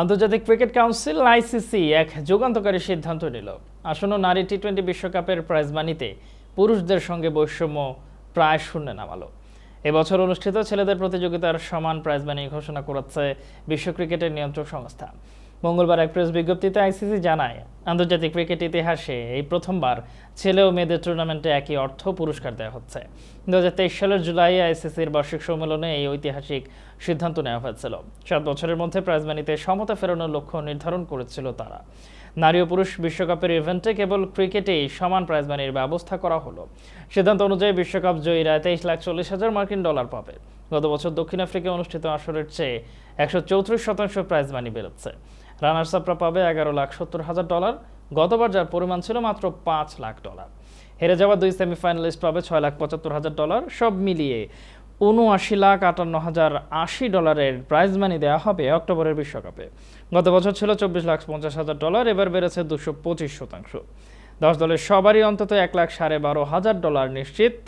আন্তর্জাতিক cricket council, ICC, এক যুগান্তকারী সিদ্ধান্ত নিল। আসন্ন নারী টি টোয়েন্টি বিশ্বকাপের প্রাইজ মানিতে পুরুষদের সঙ্গে বৈষম্য প্রায় শূন্যে নামালো। এবছর অনুষ্ঠিত ছেলেদের প্রতিযোগিতার সমান প্রাইজ মানি ঘোষণা করেছে বিশ্ব ক্রিকেটের নিয়ন্ত্রক সংস্থা। মঙ্গলবার এক প্রেস বিজ্ঞপ্তিতে আইসিসি জানায়, আন্তর্জাতিক ক্রিকেট ইতিহাসে এই প্রথমবার ছেলে ও মেয়েদের টুর্নামেন্টে একই অর্থ পুরস্কার দেওয়া হচ্ছে। দু সালের জুলাই আইসিসির বার্ষিক সম্মেলনে এই ঐতিহাসিক সিদ্ধান্ত নেওয়া হয়েছিল। সাত বছরের মধ্যে প্রাইজ মানিতে সমতা ফেরানোর লক্ষ্য নির্ধারণ করেছিল তারা। নারী ও পুরুষ বিশ্বকাপের ইভেন্টে কেবল ক্রিকেটেই সমান প্রাইজ মানির ব্যবস্থা করা হলো। সিদ্ধান্ত অনুযায়ী বিশ্বকাপ জয়ীরা তেইশ লাখ চল্লিশ হাজার মার্কিন ডলার পাবে। গত বছর দক্ষিণ আফ্রিকায় অনুষ্ঠিত আসরের চেয়ে একশো চৌত্রিশ শতাংশ প্রাইজ মানি বেড়েছে। রানার্স আপরা পাবে এগারো লাখ সত্তর হাজার ডলার। গতবার যার পরিমাণ ছিল মাত্র পাঁচ লাখ ডলার। হেরে যাওয়া দুই সেমিফাইনালিস্ট পাবে ছয় লাখ পঁচাত্তর হাজার ডলার। সব মিলিয়ে উনআশি লাখ আটান্ন হাজার আশি ডলারের প্রাইজ মানি দেওয়া হবে অক্টোবরের বিশ্বকাপে। গত বছর ছিল চব্বিশ লাখ পঞ্চাশ হাজার ডলার, এবার বেড়েছে দুশো পঁচিশ শতাংশ। দশ দলের সবারই অন্তত এক লাখ সাড়ে বারো হাজার ডলার নিশ্চিত।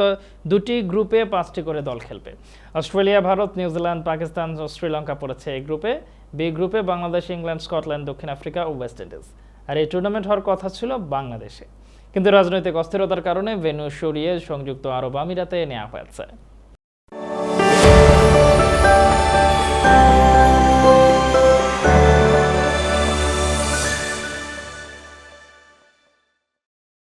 দুটি গ্রুপে পাঁচটি করে দল খেলবে। Australia, Bharat, New Zealand, Pakistan ও শ্রীলঙ্কা পড়েছে এই গ্রুপে। বি গ্রুপে বাংলাদেশ, ইংল্যান্ড, স্কটল্যান্ড, দক্ষিণ আফ্রিকা ও ওয়েস্ট ইন্ডিজ। আর এই টুর্নামেন্ট হওয়ার কথা ছিল বাংলাদেশে। কিন্তু রাজনৈতিক অস্থিরতার কারণে ভেন্যু সরিয়ে সংযুক্ত আরব আমিরাতে নেওয়া হয়েছে।